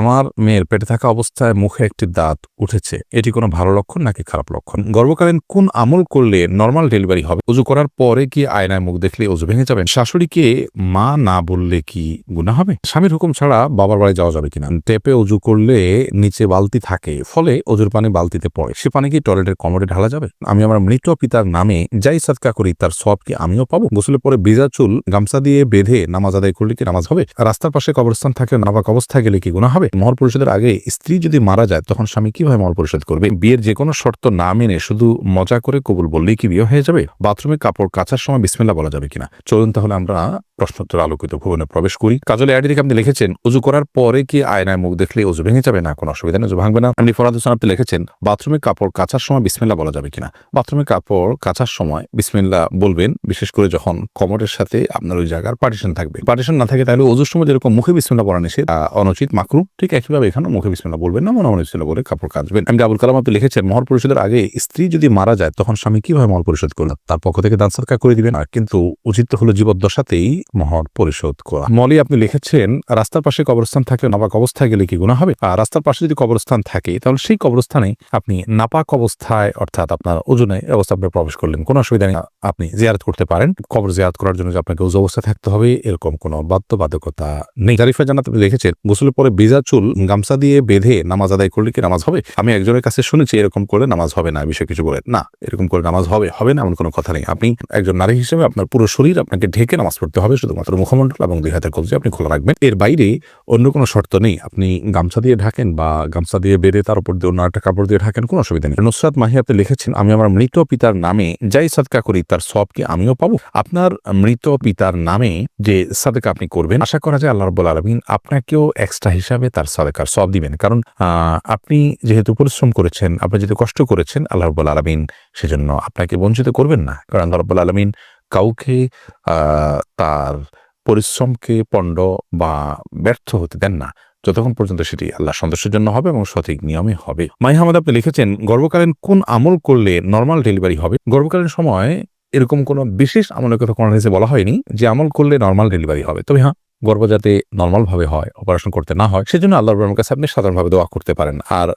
আমার মেয়ের পেটে থাকা অবস্থায় মুখে একটি দাঁত উঠেছে। এটি কোনো ভালো লক্ষণ নাকি খারাপ লক্ষণ? গর্ভকালীন কোন আমল করলে নর্মাল ডেলিভারি হবে? উজু করার পরে কি আয়নায় মুখ দেখলে উজু ভেঙে যাবেন শাশুড়িকে মা না বললে কি গুণা হবে? স্বামীর হুকুম ছাড়া বাবার বাড়ি যাওয়া যাবে কিনা? টেপে উজু করলে নিচে বালতি থাকে, ফলে অজুর পানি বালতিতে পড়ে। সে পানি কি টয়লেটের কমরে ঢালা যাবে? আমি আমার মৃত পিতার নামে যাই সাদকা করি, তার সব কি আমিও পাবো? গোসলের পরে ভিজা চুল গামছা দিয়ে বেঁধে নামাজ আদায় করলে কি নামাজ হবে? রাস্তার পাশে কবরস্থান থাকে নাবাক অবস্থায় গেলে কি গুণা হবে? মহর পরিষদের আগে স্ত্রী যদি মারা যায়, তখন স্বামী কীভাবে মহর পরিষদ করবে? বিয়ের যে কোনো শর্ত না মেনে শুধু মজা করে কবুল বললেই কি বিয়ে হয়ে যাবে? বাথরুমে কাপড় কাচার সময় বিসমিল্লা বলা যাবে কিনা? চলুন তাহলে আমরা প্রশ্নোত্তর আলোকিত ভবনে প্রবেশ করি। কাজলে আইডি থেকে আপনি লিখেছেন, উজু করার পরে কি আয়নায় মুখ দেখলে উজু ভেঙে যাবে? না, কোনো অসুবিধা নেই, উজু ভাঙবে না। আপনি ফরাদ হোসেন, আপনি লিখেছেন, বাথরুমে কাপড় কাচার সময় বিসমিল্লা বলা যাবে কিনা? বাথরুমে কাপড় কাচার সময় বিসমিল্লা বলবেন, বিশেষ করে যখন কমরের সাথে আপনার ওই জায়গার পার্টিশন থাকবে। পার্টিশন না থাকে তাহলে ওজুর সময় যেরকম মুখে বিসমিল্লা পড়া নিষেধ অনুচিত মাকরু ঠিক একইভাবে এখানে মুখে বিসমিল্লা বলবেন না, মনে মনে বিসমিল্লা বলে কাপড় কাচবেন। আমি আবুল কালাম আপনি লিখেছেন মহর পরিষদের আগে স্ত্রী যদি মারা যায় তখন স্বামী কীভাবে মহর পরিশোধ করলেন? তার পক্ষ থেকে দান সরকার করে দিবেন, আর কিন্তু উচিত হলো জীবদ্দশাতেই মহর পরিশোধ করা। মলি, আপনি লিখেছেন, রাস্তার পাশে কবরস্থান থাকলে নাপাক অবস্থায় গেলে কি গুণা হবে? আর রাস্তার পাশে যদি কবরস্থান থাকে, তাহলে সেই কবরস্থানে আপনি নাপাক অবস্থায়, অর্থাৎ আপনার ওজনে অবস্থা আপনি প্রবেশ করলেন। কোনো অসুবিধা নেই, আপনি জিয়ারত করতে পারেন। কবর জিয়ারত করার জন্য যে আপনাকে উজু অবস্থায় থাকতে হবে, এরকম কোনো বাধ্যবাধকতা নেই। জারিফা জানাত লিখেছেন, গোসলের পরে বেজা চুল গামছা দিয়ে বেঁধে নামাজ আদায় করলে কি নামাজ হবে? আমি একজনের কাছে শুনেছি, এরকম করে নামাজ হবে না বিষয়ে কিছু বলে, না, এরকম করে নামাজ হবে হবে না, এমন কোনো কথা নেই। আপনি একজন নারী হিসেবে আপনার পুরো শরীর আপনাকে ঢেকে নামাজ পড়তে হবে, শুধুমাত্র মুখমণ্ডল এবং দুই হাতের কবজি আপনি খোলা রাখবেন। এর বাইরে অন্য কোনো শর্ত নেই। আপনি গামছা দিয়ে ঢাকেন বা গামছা দিয়ে বেঁধে তার উপর দিয়ে অন্য একটা কাপড় দিয়ে ঢাকেন, কোনো অসুবিধা নেই। নুসরাত মাহি আপনি লিখেছেন, আমি আমার মৃত পিতার নামে যাই সাদকা করি, তার সব কি আমিও পাবো? আপনার মৃত পিতার নামে যে সাদকা আপনি করবেন, আশা করা যায় আল্লাহ রব্বুল আলমিন আপনাকেও এক্সট্রা হিসাবে তার সাদকার সব দিবেন। কারণ আপনি যেহেতু পরিশ্রম করেছেন, আপনি যেহেতু কষ্ট করেছেন, আল্লাহ রব্বুল আলমিন সেজন্য আপনাকে বঞ্চিত করবেন না। কারণ আল্লাহ রব্বুল আলমিন কাউকে তার পরিশ্রমকে পণ্ড বা ব্যর্থ হতে দেন না। যতক্ষণ পর্যন্ত সেটি আল্লাহ সন্তোষের জন্য হবে এবং সঠিক নিয়মে হবে। মাই হামাদ, আপনি লিখেছেন, গর্ভকালীন কোন আমল করলে নর্মাল ডেলিভারি হবে? গর্ভকালীন সময় এরকম কোনো বিশেষ আমলের কথা হাদিসে বলা হয়নি যে আমল করলে নর্মাল ডেলিভারি হবে। তবে হ্যাঁ গর্ভ যাতে নর্মালভাবে হয়, অপারেশন করতে না হয়, সেজন্য আল্লাহ রহমানের কাছে আপনি সাধারণভাবে দোয়া করতে পারেন। আর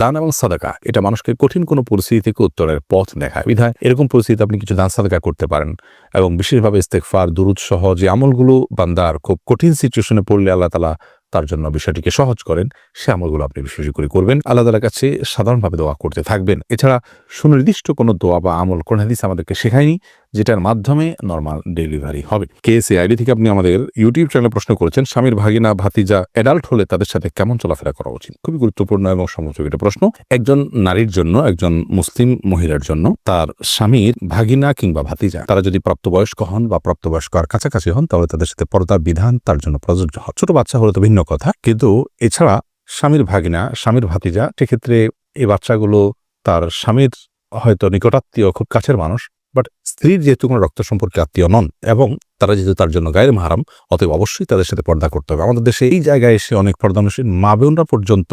দান এবং সাদাকা, এটা মানুষকে কঠিন কোনো পরিস্থিতি থেকে উত্তরের পথ দেখায়। বিধায় এরকম পরিস্থিতিতে আপনি কিছু দান সাদাকা করতে পারেন এবং বিশেষভাবে ইস্তেকফার দুরুদ সহ যে আমলগুলো বান্দার খুব কঠিন সিচুয়েশনে পড়লে আল্লাহ তালা তার জন্য বিষয়টিকে সহজ করেন, সে আমলগুলো আপনি বেশি বেশি করে করবেন। আল্লাহ তালার কাছে সাধারণভাবে দোয়া করতে থাকবেন। এছাড়া সুনির্দিষ্ট কোনো দোয়া বা আমল, কোন হাদিস আমাদেরকে শেখায়নি যেটার মাধ্যমে নর্মাল ডেলিভারি হবে। কেএসএ আইডি থেকে আপনি আমাদের ইউটিউব চ্যানেলে প্রশ্ন করেছেন, স্বামীর ভাগিনা, ভাতিজা অ্যাডাল্ট হলে তাদের সাথে কেমন চলাফেরা করা উচিত? খুবই গুরুত্বপূর্ণ এবং সমযোগ একটা প্রশ্ন। একজন নারীর জন্য, একজন মুসলিম মহিলার জন্য তার স্বামীর ভাগিনা কিংবা ভাতিজা, তারা যদি প্রাপ্তবয়স্ক হন বা প্রাপ্তবয়স্ক আর কাছাকাছি হন, তাহলে তাদের সাথে পর্দা বিধান তার জন্য প্রযোজ্য হয়। ছোট বাচ্চা হলে তো ভিন্ন কথা, কিন্তু এছাড়া স্বামীর ভাগিনা, স্বামীর ভাতিজা, সেক্ষেত্রে এই বাচ্চাগুলো তার স্বামীর হয়তো নিকটাত্মীয়, খুব কাছের মানুষ বাট স্ত্রীর যেহেতু কোনো রক্ত সম্পর্কে আত্মীয় নন এবং তারা যেহেতু তার জন্য গায়ের মাহারাম, অতএব অবশ্যই তাদের সাথে পর্দা করতে হবে। আমাদের দেশে এই জায়গায় এসে অনেক পর্দানুশীল মা বোনরা পর্যন্ত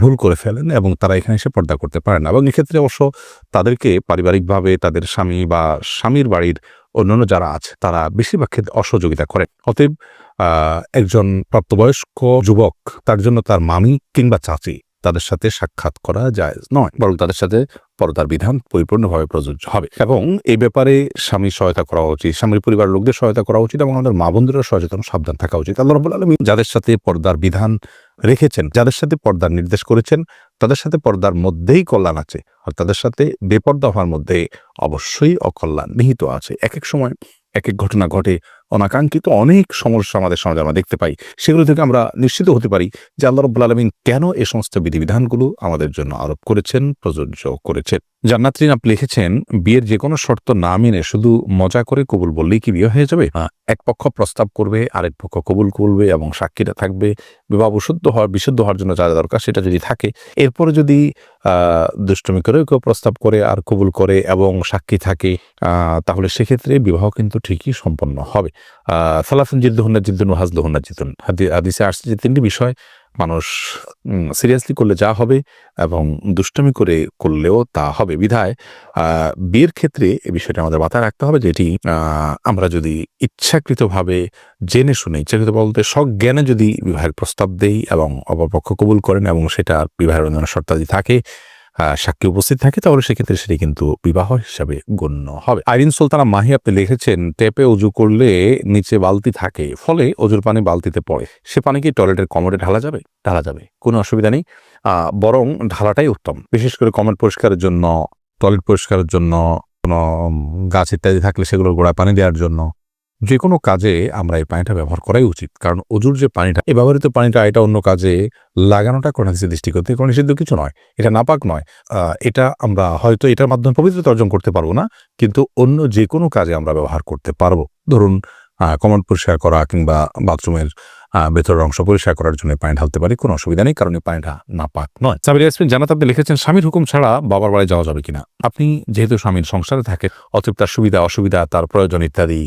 ভুল করে ফেলেন এবং তারা এখানে এসে পর্দা করতে পারেন না। এবং এক্ষেত্রে অবশ্য তাদেরকে পারিবারিকভাবে তাদের স্বামী বা স্বামীর বাড়ির অন্যান্য যারা আছে, তারা বেশিরভাগ ক্ষেত্রে অসহযোগিতা করেন। অতএব একজন প্রাপ্তবয়স্ক যুবক, তার জন্য তার মামি কিংবা চাচি তাদের সাথে সাক্ষাৎ করা যায় নয়, বরং তাদের সাথে পর্দার বিধান পরিপূর্ণভাবে প্রযোজ্য হবে। এবং এই ব্যাপারে স্বামীর সহায়তা করা উচিত, স্বামীর পরিবারের লোকদের সহায়তা করা উচিত এবং আমাদের মা বোনদেরও সচেতন, সাবধান থাকা উচিত। আল্লাহ আলমী যাদের সাথে পর্দার বিধান রেখেছেন, যাদের সাথে পর্দার নির্দেশ করেছেন, তাদের সাথে পর্দার মধ্যেই কল্যাণ আছে আর তাদের সাথে বেপর্দা হওয়ার মধ্যে অবশ্যই অকল্যাণ নিহিত আছে। এক এক সময় এক এক ঘটনা ঘটে অনাকাঙ্ক্ষিত অনেক সমস্যা আমাদের সমাজে আমরা দেখতে পাই। সেগুলো থেকে আমরা নিশ্চিত হতে পারি যে আল্লাহ রব্বুল আলমিন কেন এ সমস্ত বিধিবিধানগুলো আমাদের জন্য আরোপ করেছেন প্রযোজ্য করেছেন। জান্নাতরিন আপনি লিখেছেন বিয়ের যে কোনো শর্ত না মেনে শুধু মজা করে কবুল বললেই কি বিয়ে হয়ে যাবে? হ্যাঁ, এক পক্ষ প্রস্তাব করবে, আরেক পক্ষ কবুল করবে এবং সাক্ষীরা থাকবে। বিবাহ বিশুদ্ধ হওয়ার বিশুদ্ধ হওয়ার জন্য যা দরকার সেটা যদি থাকে, এরপরে যদি দুষ্টমি করেও কেউ প্রস্তাব করে আর কবুল করে এবং সাক্ষী থাকে তাহলে সেক্ষেত্রে বিবাহ কিন্তু ঠিকই সম্পন্ন হবে। সালাফুন জিদ্দুহন্না জিদ্দুন হাজদুহন্না জিদ্দুন। হাদি- হাদিসে আসছে যে তিনটি বিষয় মানুষ সিরিয়াসলি করলে যা হবে এবং দুষ্টমি করে করলেও তা হবে। বিধায় বিয়ের ক্ষেত্রে এ বিষয়টা আমাদের মাথায় রাখতে হবে যেটি আমরা যদি ইচ্ছাকৃতভাবে জেনে শুনে, ইচ্ছাকৃত বলতে সজ্ঞানে যদি বিবাহের প্রস্তাব দেই এবং অপরপক্ষ কবুল করেন এবং সেটা বিবাহের অন্যান্য শর্তাদি থাকে সাক্ষী উপস্থিত থাকে, তাহলে সেক্ষেত্রে সেটি কিন্তু বিবাহ হিসাবে গণ্য হবে। আইরিন সুলতানা মাহি আপনি লিখেছেন, টেপে উজু করলে নিচে বালতি থাকে, ফলে অজুর পানি বালতিতে পড়ে। সে পানি কি টয়লেটের কমোডে ঢালা যাবে? ঢালা যাবে, কোনো অসুবিধা নেই। বরং ঢালাটাই উত্তম। বিশেষ করে কমেন্ট পরিষ্কারের জন্য, টয়লেট পরিষ্কারের জন্য, কোনো গাছ ইত্যাদি থাকলে সেগুলোর গোড়ায় পানি দেওয়ার জন্য। যে কোনো কাজে আমরা এই পানিটা ব্যবহার করাই উচিত কারণ অজুর যে পানিটা এই ব্যবহৃত পানিটা এটা অন্য কাজে লাগানোটা কোনো কিছু দৃষ্টিগত কোনো নিষিদ্ধ কিছু নয় এটা নাপাক নয় এটা আমরা হয়তো এটার মাধ্যমে পবিত্রতা অর্জন করতে পারব না কিন্তু অন্য যে কোনো কাজে আমরা ব্যবহার করতে পারব ধরুন কমন পরিষ্কার করা কিংবা বাথরুমের ভেতরের অংশ পরিষ্কার করার জন্য পানি ঢালতে পারি, কোনো অসুবিধা নেই, কারণ এই পানিটা নাপাক নয়। সাবির ইয়াসমিন জানাত আপনি লিখেছেন, স্বামীর হুকুম ছাড়া বাবার বাড়ি যাওয়া যাবে কিনা? আপনি যেহেতু স্বামীর সংসারে থাকে, অতএব তার সুবিধা, অসুবিধা, তার প্রয়োজন ইত্যাদি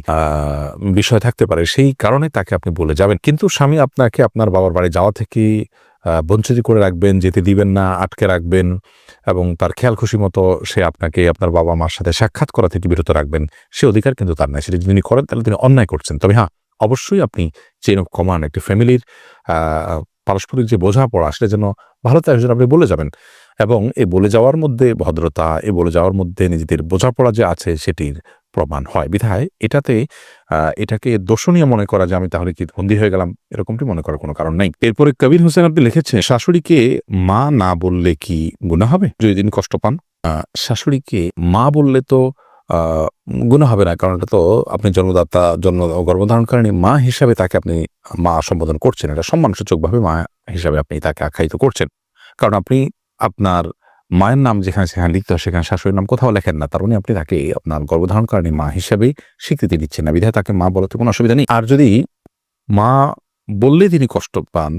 বিষয় থাকতে পারে, সেই কারণে তাকে আপনি বলে যাবেন। কিন্তু স্বামী আপনাকে আপনার বাবার বাড়ি যাওয়া থেকে বঞ্চিত করে রাখবেন, যেতে দিবেন না, আটকে রাখবেন এবং তার খেয়াল খুশি মতো সে আপনাকে আপনার বাবা মার সাথে সাক্ষাৎ করা থেকে বিরত রাখবেন। সে অধিকার কিন্তু তার নাই, সেটা যদি তিনি করেন, তাহলে তিনি অন্যায় করছেন। তবে হ্যাঁ অবশ্যই আপনি চেইন অফ কমান্ড একটি ফ্যামিলির পারস্পরিক যে বোঝাপড়া সেটা যেন ভালো থাকে সেটা আপনি বলে যাবেন। এবং এই বলে যাওয়ার মধ্যে ভদ্রতা, এ বলে যাওয়ার মধ্যে নিজেদের বোঝাপড়া যে আছে সেটির প্রমাণ হয়। বিধায় এটাতে এটাকে দোষণীয় মনে করা যে আমি তাহলে কি বন্দী হয়ে গেলাম, এরকমটি মনে করার কোনো কারণ নেই। এরপরে কবির হোসেন আপনি লিখেছেন, শাশুড়িকে মা না বললে কি গুণা হবে? যদি তিনি কষ্ট পান। শাশুড়িকে মা বললে তো গুণা হবে না, কারণ এটা তো আপনি জন্মদাতা, জন্ম গর্ভধারণকারী মা হিসাবে তাকে আপনি মা সম্বোধন করছেন। এটা সম্মানসূচকভাবে মা হিসাবে আপনি তাকে আখ্যায়িত করছেন। কারণ আপনি আপনার মায়ের নাম যেখানে সেখানে লিখতে হয়, সেখানে শাশুড়ির নাম কোথাও লেখেন না, তার মানে আপনি তাকে আপনার গর্ভধারণকারী মা হিসাবেই স্বীকৃতি দিচ্ছেন না। বিধায় তাকে মা বলাতে কোনো অসুবিধা নেই। আর যদি মা বললে তিনি কষ্ট পান,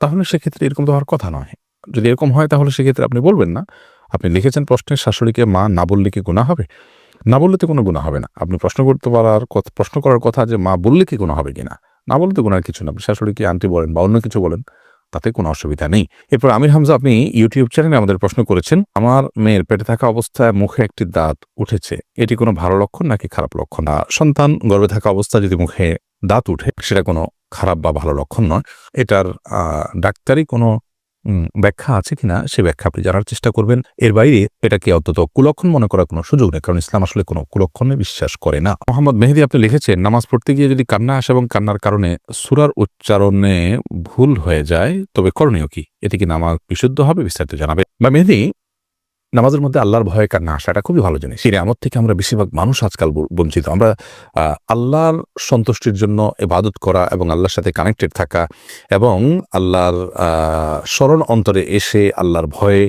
তাহলে সেক্ষেত্রে এরকম তো হওয়ার কথা নয়। যদি এরকম হয়, তাহলে সেক্ষেত্রে আপনি বলবেন না। আপনি লিখেছেন প্রশ্নের শাশুড়িকে মা না বললে কি গুণা হবে? না বললে তো কোনো গুণা হবে না। আপনি প্রশ্ন করতে পারার প্রশ্ন করার কথা যে মা বললে কি কোনো হবে কিনা, না বললে তো গুণার কিছু না। আপনি শাশুড়িকে আন্টি বলেন বা অন্য কিছু বলেন, তাতে কোনো অসুবিধা নেই। এরপর আমির হামজা, আপনি ইউটিউব চ্যানেলে আমাদের প্রশ্ন করেছেন, আমার মেয়ের পেটে থাকা অবস্থায় মুখে একটি দাঁত উঠেছে, এটি কোনো ভালো লক্ষণ নাকি খারাপ লক্ষণ? না, সন্তান গর্ভে থাকা অবস্থায় যদি মুখে দাঁত উঠে, সেটা কোনো খারাপ বা ভালো লক্ষণ নয়। এটার ডাক্তারি কোনো ব্যাখ্যা আছে কিনা সে ব্যাখ্যা আপনি জানার চেষ্টা করবেন। এর বাইরে এটাকে অন্তত কুলক্ষণ মনে করার কোনো সুযোগ নেই, কারণ ইসলাম আসলে কোনো কুলক্ষণে বিশ্বাস করে না। মোহাম্মদ মেহেদি, আপনি লিখেছেন, নামাজ পড়তে গিয়ে যদি কান্না আসে এবং কান্নার কারণে সুরার উচ্চারণে ভুল হয়ে যায়, তবে করণীয় কি? এটি কি নামাজ বিশুদ্ধ হবে? বিস্তারিত জানাবে বা মেহেদি নামাজের মধ্যে আল্লাহর ভয়ে কান্না আসা, এটা খুবই ভালো জিনিস। সেই আমত থেকে আমরা বেশিরভাগ মানুষ আজকাল বঞ্চিত। আমরা আল্লাহর সন্তুষ্টির জন্য এবাদত করা এবং আল্লাহর সাথে কানেক্টেড থাকা এবং আল্লাহর স্মরণ অন্তরে এসে আল্লাহর ভয়ে,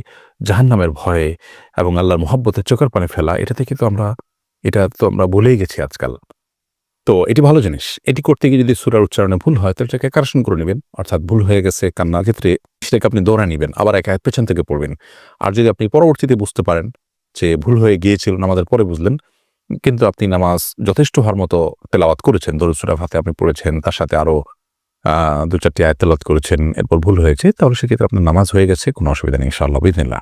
জাহান্নামের ভয়ে এবং আল্লাহর মোহাব্বতের চোখের পানে ফেলা, এটা থেকে তো আমরা, এটা তো আমরা ভুলেই গেছি আজকাল। তো এটি ভালো জিনিস। এটি করতে গিয়ে যদি সুরার উচ্চারণে ভুল হয়, তাহলে এটাকে কারেকশন করে নেবেন। অর্থাৎ ভুল হয়ে গেছে কান্নার ক্ষেত্রে সেটাকে আপনি দৌড়া নেবেন, আবার এক এক পেছন থেকে পড়বেন। আর যদি আপনি পরবর্তীতে বুঝতে পারেন যে ভুল হয়ে গিয়েছিল, নামাজের পরে বুঝলেন, কিন্তু আপনি নামাজ যথেষ্ট হওয়ার মতো তেলাওয়াত করেছেন দরুসুরা ভাতে আপনি পড়েছেন, তার সাথে আরও দু চারটি আয়াত তেলাওয়াত করেছেন, এরপর ভুল হয়েছে, তাহলে সেক্ষেত্রে আপনার নামাজ হয়ে গেছে, কোনো অসুবিধা নেই, ইনশাআল্লাহ বিদিনিল্লাহ